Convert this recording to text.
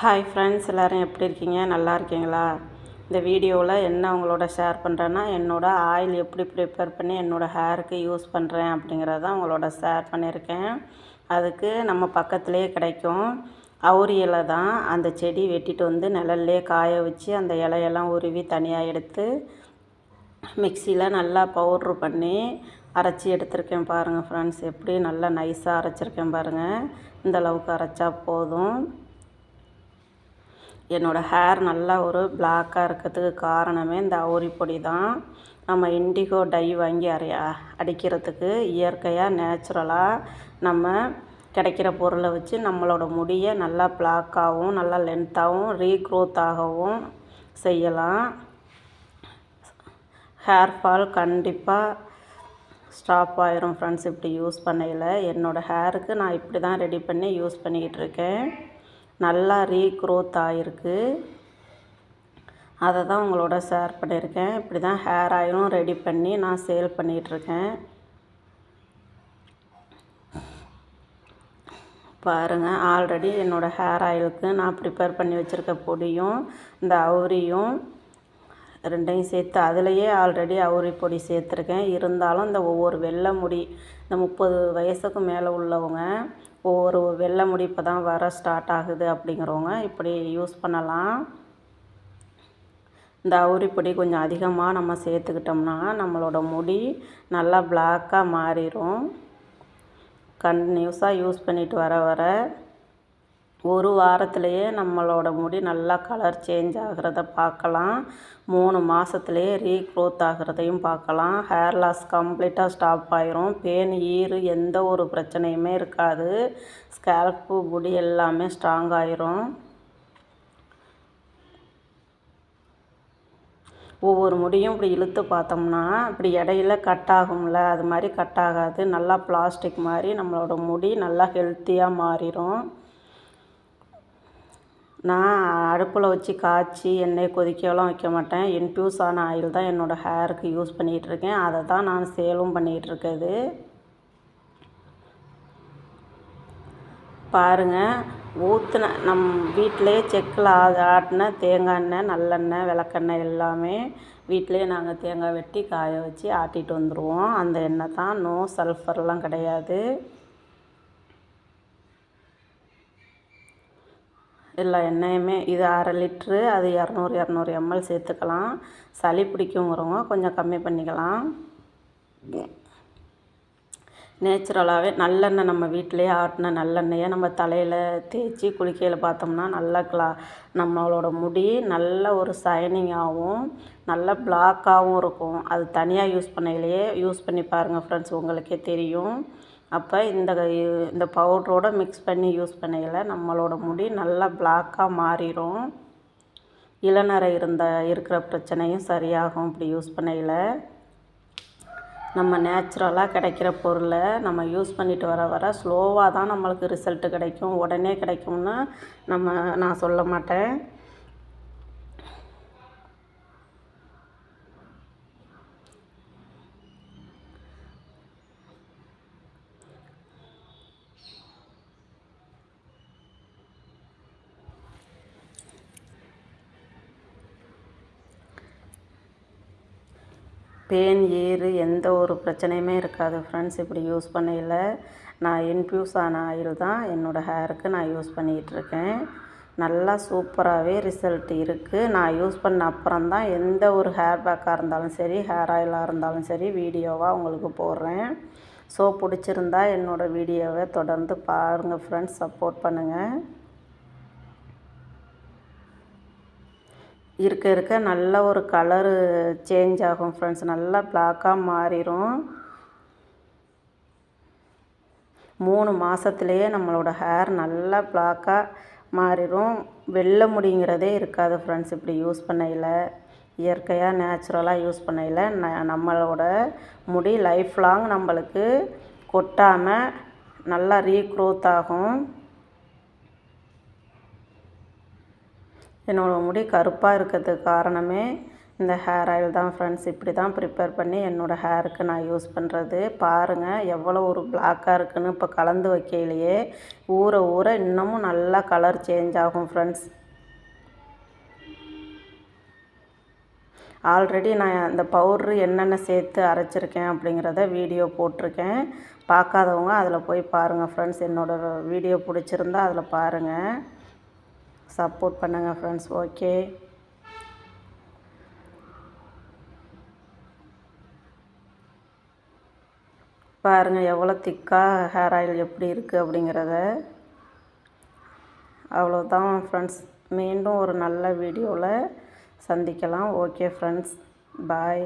Hi friends எல்லோரும் எப்படி இருக்கீங்க? நல்லா இருக்கீங்களா? இந்த வீடியோவில் என்ன உங்களோட ஷேர் பண்ணுறேன்னா என்னோடய ஆயில் எப்படி ப்ரிப்பேர் பண்ணி என்னோடய ஹேருக்கு யூஸ் பண்ணுறேன் அப்படிங்கிறத உங்களோட ஷேர் பண்ணியிருக்கேன். அதுக்கு நம்ம பக்கத்துலேயே கிடைக்கும் அவுரி இலை தான். அந்த செடி வெட்டிட்டு வந்து நிழல்லே காய வச்சு அந்த இலையெல்லாம் உருவி தனியாக எடுத்து மிக்சியில் நல்லா பவுட்ரு பண்ணி அரைச்சி எடுத்திருக்கேன் பாருங்கள் ஃப்ரெண்ட்ஸ் எப்படி நல்லா நைஸாக அரைச்சிருக்கேன் பாருங்கள் இந்த அளவுக்கு அரைச்சா போதும். என்னோடய ஹேர் நல்லா ஒரு பிளாக்காக இருக்கிறதுக்கு காரணமே இந்த அவுரி பொடி தான். நம்ம இண்டிகோ டை வாங்கி அரைய அடிக்கிறதுக்கு இயற்கையாக நேச்சுரலாக நம்ம கிடைக்கிற பொருளை வச்சு நம்மளோட முடியை நல்லா பிளாக்காகவும் நல்லா லென்த்தாகவும் ரீக்ரோத் ஆகவும் செய்யலாம். ஹேர் ஃபால் கண்டிப்பாக ஸ்டாப் ஆயிரும் ஃப்ரெண்ட்ஸ் இப்படி யூஸ் பண்ணையில். என்னோடய ஹேருக்கு நான் இப்படி தான் ரெடி பண்ணி யூஸ் பண்ணிக்கிட்டு இருக்கேன். நல்லா ரீக்ரோத் ஆகிருக்கு அதை தான் உங்களோட ஷேர் பண்ணியிருக்கேன். இப்படி தான் ஹேர் ஆயிலும் ரெடி பண்ணி நான் சேல் பண்ணிகிட்ருக்கேன். பாருங்கள் ஆல்ரெடி என்னோடய ஹேர் ஆயிலுக்கு நான் ப்ரிப்பேர் பண்ணி வச்சுருக்க பொடியும் இந்த அவுரியும் ரெண்டையும் சேர்த்து அதுலேயே ஆல்ரெடி அவுரி பொடி சேர்த்துருக்கேன். இருந்தாலும் இந்த ஒவ்வொரு வெள்ளை முடி இந்த முப்பது வயசுக்கு மேலே உள்ளவங்க ஒவ்வொரு வெள்ளை முடி இப்போ தான் வர ஸ்டார்ட் ஆகுது அப்படிங்கிறவங்க இப்படி யூஸ் பண்ணலாம். இந்த அவுரி பொடி கொஞ்சம் அதிகமாக நம்ம சேர்த்துக்கிட்டோம்னா நம்மளோட முடி நல்லா பிளாக்காக மாறிடும் கண்டினியூஸாக யூஸ் பண்ணிட்டு வர வர ஒரு வாரத்திலையே நம்மளோட முடி நல்லா கலர் சேஞ்ச் ஆகிறத பார்க்கலாம். மூணு மாதத்துலேயே ரீக்ரோத் ஆகிறதையும் பார்க்கலாம். ஹேர் லாஸ் கம்ப்ளீட்டாக ஸ்டாப் ஆயிரும். பேன் ஈறு எந்த ஒரு பிரச்சனையுமே இருக்காது. ஸ்கேல்ப்பு முடி எல்லாமே ஸ்ட்ராங் ஆயிரும். ஒவ்வொரு முடியும் இப்படி இழுத்து பார்த்தோம்னா இப்படி இடையில கட் ஆகும்ல அது மாதிரி கட் ஆகாது. நல்லா பிளாஸ்டிக் மாதிரி நம்மளோட முடி நல்லா ஹெல்த்தியாக மாறிடும் நான் அடுப்பில் வச்சு காய்ச்சி எண்ணெய் கொதிக்கலாம் வைக்க மாட்டேன். இன்ஃப்யூஸ் ஆன ஆயில் தான் என்னோடய ஹேருக்கு யூஸ் பண்ணிகிட்ருக்கேன். அதை தான் நான் சேலும் பண்ணிகிட்ருக்கிறது. பாருங்கள் ஊற்றின நம் வீட்டிலே செக்கில் ஆட்டின தேங்காய் எண்ணெய் நல்லெண்ணெய் விளக்கெண்ணெய் எல்லாமே வீட்டிலே நாங்கள் தேங்காய் வெட்டி காய வச்சு ஆட்டிகிட்டு வந்துடுவோம் அந்த எண்ணெய் தான் நோ சல்ஃபர்லாம் கிடையாது. எல்லா எண்ணெயுமே இது அரை லிட்ரு அது இரநூறு இரநூறு எம்எல் சேர்த்துக்கலாம். சளி பிடிக்குங்கிறவங்க கொஞ்சம் கம்மி பண்ணிக்கலாம். நேச்சுரலாகவே நல்லெண்ணெய் நம்ம வீட்டிலே ஆட்டின நல்லெண்ணெயை நம்ம தலையில் தேய்ச்சி குளிக்கையில் பார்த்தோம்னா நல்லா கிளா நம்மளோட முடி நல்ல ஒரு சைனிங்காகவும் நல்ல பிளாக்காகவும் இருக்கும். அது தனியாக யூஸ் பண்ணையிலேயே யூஸ் பண்ணி பாருங்கள் ஃப்ரெண்ட்ஸ் உங்களுக்கே தெரியும். அப்போ இந்த இந்த பவுட்ரோடு மிக்ஸ் பண்ணி யூஸ் பண்ணையில் நம்மளோட முடி நல்லா பிளாக்காக மாறிடும் இளநரை இருந்த இருக்கிற பிரச்சனையும் சரியாகும் இப்படி யூஸ் பண்ணையில். நம்ம நேச்சுரலாக கிடைக்கிற பொருளை நம்ம யூஸ் பண்ணிட்டு வர வர ஸ்லோவாக தான் நம்மளுக்கு ரிசல்ட்டு கிடைக்கும். உடனே கிடைக்கும்னு நம்ம நான் சொல்ல மாட்டேன். பேன் ஏறு எந்த ஒரு பிரச்சனையுமே இருக்காது. ஃப்ரெண்ட்ஸ் இப்படி யூஸ் பண்ணையில் நான் இன்ஃப்யூஸ் ஆன ஆயில் தான் என்னோடய ஹேருக்கு நான் யூஸ் பண்ணிகிட்ருக்கேன் நல்லா சூப்பராகவே ரிசல்ட் இருக்குது நான் யூஸ் பண்ண அப்புறம் தான் எந்த ஒரு ஹேர் பேக்காக இருந்தாலும் சரி ஹேர் ஆயிலாக இருந்தாலும் சரி வீடியோவாக உங்களுக்கு போடுறேன். ஸோ பிடிச்சிருந்தா என்னோடய வீடியோவை தொடர்ந்து பாருங்கள் ஃப்ரெண்ட்ஸ் சப்போர்ட் பண்ணுங்கள் இருக்க இருக்க நல்ல ஒரு கலரு சேஞ்ச் ஆகும் ஃப்ரெண்ட்ஸ் நல்லா பிளாக்காக மாறிடும் மூணு மாதத்துலேயே நம்மளோட ஹேர் நல்லா பிளாக்காக மாறிடும் வெள்ளை முடிங்கிறதே இருக்காது ஃப்ரெண்ட்ஸ் இப்படி யூஸ் பண்ணையில். இயற்கையாக நேச்சுரலாக யூஸ் பண்ணையில் ந நம்மளோட முடி லைஃப் லாங் நம்மளுக்கு கொட்டாமல் நல்லா ரீக்ரோத் ஆகும். என்னோடய முடி கருப்பாக இருக்கிறதுக்கு காரணமே இந்த ஹேர் ஆயில் தான் ஃப்ரெண்ட்ஸ் இப்படி தான் ப்ரிப்பேர் பண்ணி என்னோடய ஹேருக்கு நான் யூஸ் பண்ணுறது பாருங்கள் எவ்வளோ ஒரு பிளாக்காக இருக்குன்னு இப்போ கலந்து வைக்கையிலேயே ஊற ஊற இன்னமும் நல்லா கலர் சேஞ்ச் ஆகும் ஃப்ரெண்ட்ஸ் ஆல்ரெடி நான் அந்த பவுட்ரு என்னென்ன சேர்த்து அரைச்சிருக்கேன் அப்படிங்கிறத வீடியோ போட்டிருக்கேன். பார்க்காதவங்க அதில் போய் பாருங்கள் ஃப்ரெண்ட்ஸ் என்னோடய வீடியோ பிடிச்சிருந்தா அதில் பாருங்கள் சப்போர்ட் பண்ணுங்கள் ஃப்ரெண்ட்ஸ் ஓகே பாருங்கள் எவ்வளோ திக்காக ஹேர் ஆயில் எப்படி இருக்குது அப்படிங்கிறத. அவ்வளோதான் ஃப்ரெண்ட்ஸ் மீண்டும் ஒரு நல்ல வீடியோவில் சந்திக்கலாம் ஓகே ஃப்ரெண்ட்ஸ் பாய்